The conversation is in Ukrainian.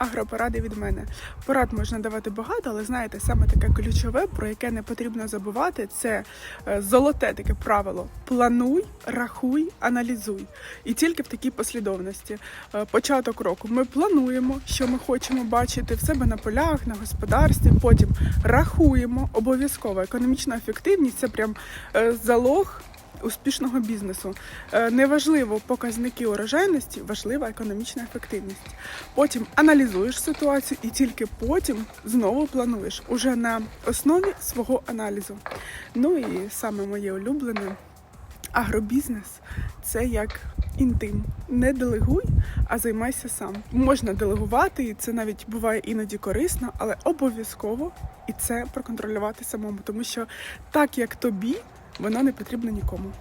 агропоради від мене. Порад можна давати багато, але знаєте, саме таке ключове, про яке не потрібно забувати, це е, золоте таке правило: плануй, рахуй, аналізуй. І тільки в такій послідовності. Е, Початок року ми плануємо, що ми хочемо бачити в себе на полях, на господарстві. Потім рахуємо обов'язково. Економічна ефективність це прям е, залог успішного бізнесу. Е, Неважливо показники урожайності, важлива економічна ефективність. Потім аналізуєш ситуацію і тільки потім знову плануєш уже на основі свого аналізу. Ну і саме моє улюблене агробізнес це як інтим. Не делегуй, а займайся сам. Можна делегувати, і це навіть буває іноді корисно, але обов'язково і це проконтролювати самому, тому що так як тобі, воно не потрібна нікому.